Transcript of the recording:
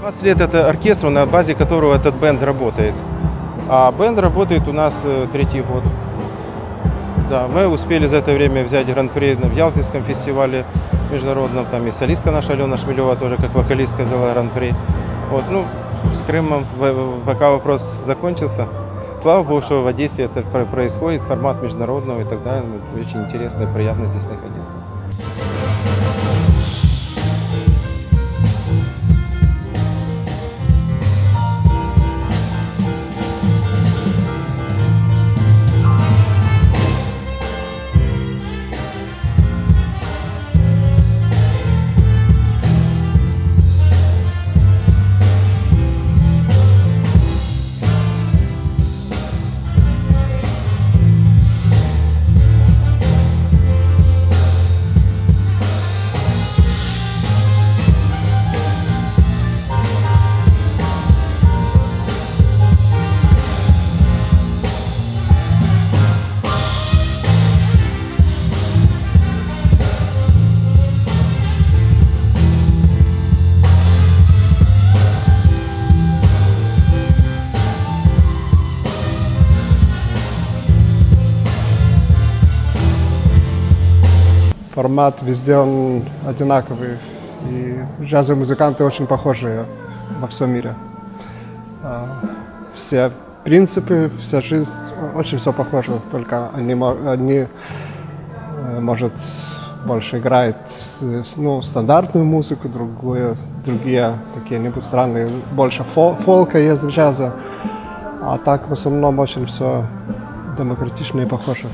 20 лет это оркестру, на базе которого этот бенд работает. А бенд работает у нас э, третий год. Да, мы успели за это время взять гран-при в Ялтинском фестивале международном. Там и солистка наша Алена Шмелева тоже как вокалистка взяла гран-при. Вот, ну, с Крымом в- пока вопрос закончился. Слава Богу, что в Одессе это про- происходит, формат международного и так далее. Очень интересно и приятно здесь находиться. Формат везде он одинаковый. И джазовые музыканты очень похожие во всем мире. А, Все принципы, вся жизнь, очень все похоже, только они, они э, может, больше с- ну, стандартную музыку, другую, другие какие-нибудь страны, больше фол- фолка есть в джазе. А так в основном очень все демократично и похоже.